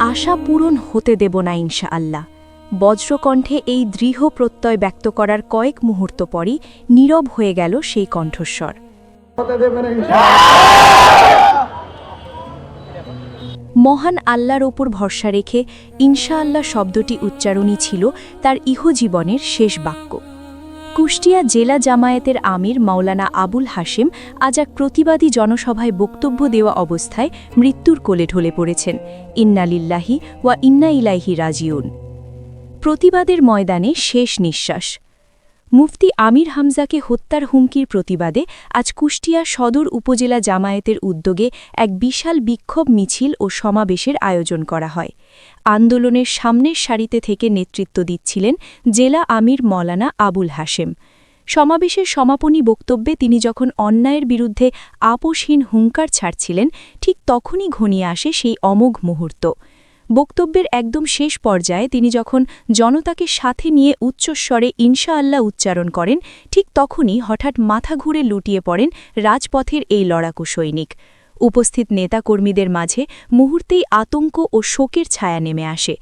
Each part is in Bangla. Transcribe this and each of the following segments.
আশা পূরণ হতে দেব না ইনশা আল্লাহ বজ্রকণ্ঠে এই দৃঢ় প্রত্যয় ব্যক্ত করার কয়েক মুহূর্ত পরই নীরব হয়ে গেল সেই কণ্ঠস্বর। মহান আল্লাহর ওপর ভরসা রেখে ইনশাআল্লাহ শব্দটি উচ্চারণই ছিল তার ইহজীবনের শেষ বাক্য কুষ্টিয়া জেলা জামায়াতের আমির মাওলানা আবুল হাশেম আজ এক প্রতিবাদী জনসভায় বক্তব্য দেওয়া অবস্থায় মৃত্যুর কোলে ঢলে পড়েছেন। ইন্নালিল্লাহি ওয়া ইন্না ইলাইহি রাজিউন। প্রতিবাদের ময়দানে শেষ নিঃশ্বাস। মুফতি আমির হামজাকে হত্যার হুমকির প্রতিবাদে আজ কুষ্টিয়া সদর উপজেলা জামায়াতের উদ্যোগে এক বিশাল বিক্ষোভ মিছিল ও সমাবেশের আয়োজন করা হয়। আন্দোলনের সামনের সারিতে থেকে নেতৃত্ব দিচ্ছিলেন জেলা আমির মৌলানা আবুল হাশেম। সমাবেশের সমাপনী বক্তব্যে তিনি যখন অন্যায়ের বিরুদ্ধে আপোষহীন হুঙ্কার ছাড়ছিলেন, ঠিক তখনই ঘনিয়ে আসে সেই অমোঘ মুহূর্ত। বক্তব্যের একদম শেষ পর্যায়ে তিনি যখন জনতাকে সাথে নিয়ে উচ্চস্বরে ইনশাআল্লাহ উচ্চারণ করেন, ঠিক তখনই হঠাৎ মাথা ঘুরে লুটিয়ে পড়েন রাজপথের এই লড়াকু সৈনিক। উপস্থিত নেতাকর্মীদের মাঝে মুহূর্তেই আতঙ্ক ও শোকের ছায়া নেমে আসে।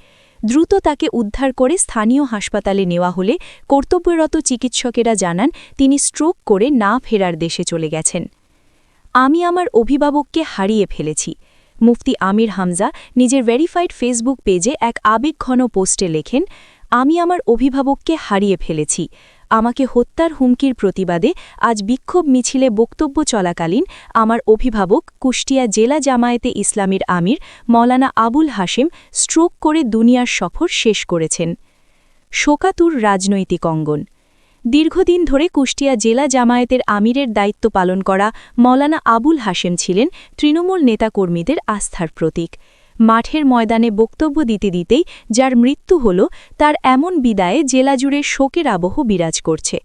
দ্রুত তাকে উদ্ধার করে স্থানীয় হাসপাতালে নেওয়া হলে কর্তব্যরত চিকিৎসকেরা জানান, তিনি স্ট্রোক করে না ফেরার দেশে চলে গেছেন। আমি আমার অভিভাবককে হারিয়ে ফেলেছি। মুফতি আমির হামজা নিজের ভেরিফাইড ফেসবুক পেজে এক আবেগঘন পোস্টে লেখেন, আমি আমার অভিভাবককে হারিয়ে ফেলেছি। আমাকে হত্যার হুমকির প্রতিবাদে আজ বিক্ষোভ মিছিলে বক্তব্য চলাকালীন আমার অভিভাবক কুষ্টিয়া জেলা জামায়াতে ইসলামীর আমির মৌলানা আবুল হাশেম স্ট্রোক করে দুনিয়ার সফর শেষ করেছেন। শোকাতুর রাজনৈতিক অঙ্গন দীর্ঘদিন ধরে কুষ্টিয়া জেলা জামায়াতের আমিরের দায়িত্ব পালন করা মৌলানা আবুল হাশেম ছিলেন তৃণমূল নেতাকর্মীদের আস্থার প্রতীক। মাঠের ময়দানে বক্তব্য দিতে দিতেই যার মৃত্যু হল, তার এমন বিদায়ে জেলা জুড়ে শোকের আবহ বিরাজ করছে।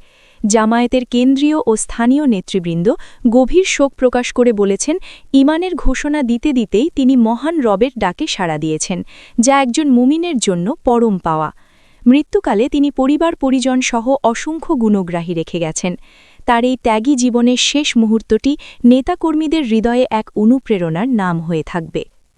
জামায়াতের কেন্দ্রীয় ও স্থানীয় নেতৃবৃন্দ গভীর শোক প্রকাশ করে বলেছেন, ইমানের ঘোষণা দিতে দিতেই তিনি মহান রবের ডাকে সাড়া দিয়েছেন, যা একজন মুমিনের জন্য পরম পাওয়া। মৃত্যুকালে তিনি পরিবার, পরিজন সহ অসংখ্য গুণগ্রাহী রেখে গেছেন। তার এই ত্যাগী জীবনের শেষ মুহূর্তটি নেতাকর্মীদের হৃদয়ে এক অনুপ্রেরণার নাম হয়ে থাকবে।